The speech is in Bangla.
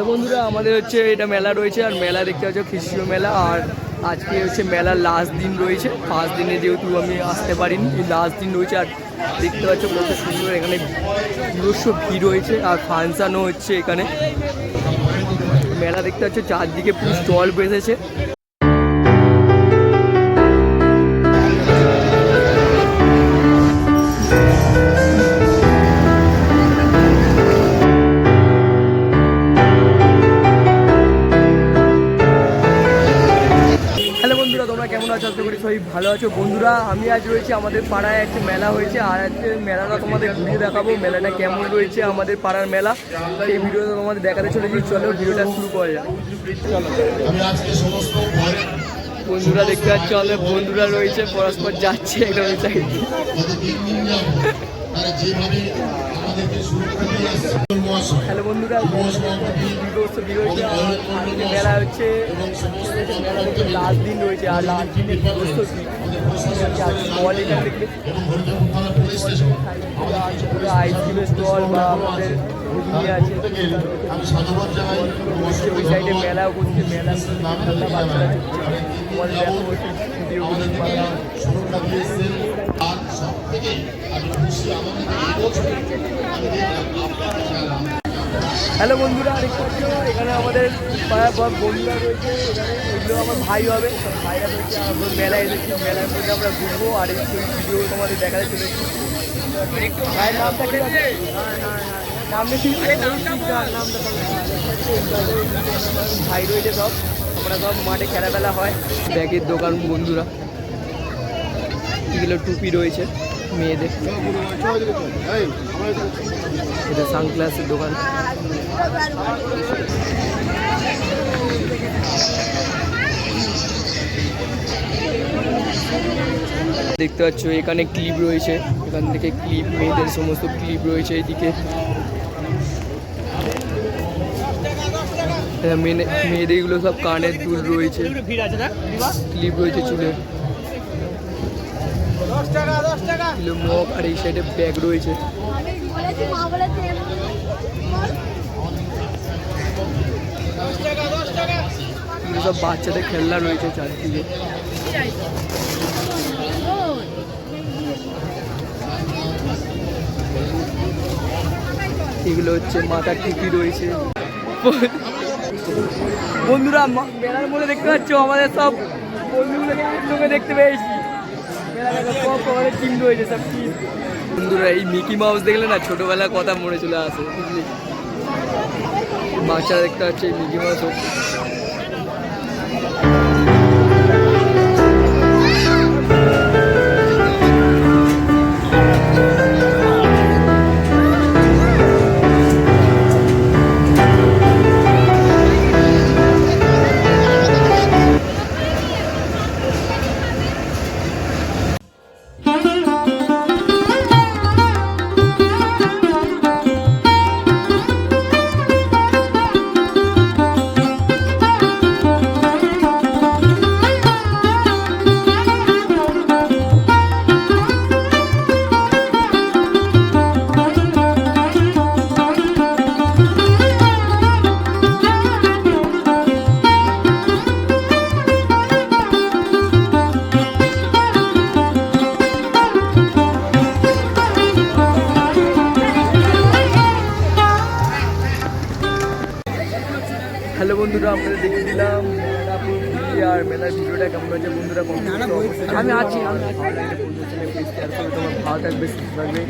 হ্যালো বন্ধুরা, আমাদের হচ্ছে এটা মেলা রয়েছে, আর মেলা দেখতে পাচ্ছ খ্রিস্টীয় মেলা, আর আজকে হচ্ছে মেলার লাস্ট দিন রয়েছে। ফার্স্ট দিনে যেহেতু আমি আসতে পারিনি লাস্ট দিন রয়েছে, আর দেখতে পাচ্ছ কত সুন্দর এখানে নিজস্ব ভিড় রয়েছে, আর ফাংশানও হচ্ছে এখানে। মেলা দেখতে পাচ্ছ, চারদিকে পুরো স্টল বেঁধেছে। আছো আশা করি সবাই ভালো আছো? বন্ধুরা আমি আজ রয়েছি আমাদের পাড়ায় একটা মেলা হয়েছে। আর আজকে মেলাটা তোমাদের ঘুরে দেখাবো মেলাটা কেমন রয়েছে আমাদের পাড়ার মেলা। সেই ভিডিওটা তোমাদের দেখাতে চলেছি চলো ভিডিওটা শুরু করা যাক। বন্ধুরা দেখতে পাচ্ছ আমাদের বন্ধুরা রয়েছে পরস্পর যাচ্ছে একদম সাইড তারা যেভাবে আমাদেরকে সুরক্ষা দিয়ে আসছে মহাশয়। হ্যালো বন্ধুরা মেলা হচ্ছে লাস্ট দিন রয়েছে আর লাস্ট দিনে স্টল এখানে দেখবে আইসক্রিমের স্টল বা আমাদের আছে। ওই সাইডে মেলা করছে মেলা বাচ্চারা। সব থেকে আমি খুশি আমি দেখলাম হ্যালো বন্ধুরা পাচ্ছ? এখানে আমাদের পাড়ার পর বন্ধুরা রয়েছে। এখানে এগুলো আমার ভাই হবে। সব ভাইরা রয়েছে। আমরা মেলায় এসেছি। মেলার মধ্যে আমরা ঘুরবো আর এই ভিডিও তোমাদের দেখাতে চলেছি ভাইয়ের নামটা কি আছে নাম দেখি। ভাই রয়েছে সব। আমরা সব মাঠে খেলাবেলা হয়। ব্যাগের দোকান বন্ধুরা। এগুলো টুপি রয়েছে মেয়েদের। এটা সানগ্লাসের দোকান। দেখতে পাচ্ছ, এখানে ক্লিপ রয়েছে। এখান থেকে ক্লিপ মেয়েদের সমস্ত ক্লিপ রয়েছে এইদিকে মেয়েদের এগুলো সব কানের দুল রয়েছে। ক্লিপ রয়েছে চুলের। মগ আর এই সাইডে ব্যাগ রয়েছে। সব বাচ্চাদের খেলনা রয়েছে চারদিকে। এগুলো হচ্ছে মাথার টুপি রয়েছে। বন্ধুরা মা- মেলার মধ্যে দেখতে পাচ্ছ আমাদের সব বন্ধুগুলোকে একসঙ্গে দেখতে পেয়েছি। বন্ধুরা, এই মিকি মাউস দেখলে না ছোটবেলার কথা মনে চলে আসে, বুঝলি? বাচ্চারা দেখতে পাচ্ছে মিকি মাউস হচ্ছে। হ্যালো বন্ধুরা আপনাদের দেখিয়ে দিলাম আর মেলার ভিডিওটা কেমন হয়েছে বন্ধুরা। আমি আছি আমি ভালো করবে, তোমার ভালো থাকবে সুস্থ থাকবে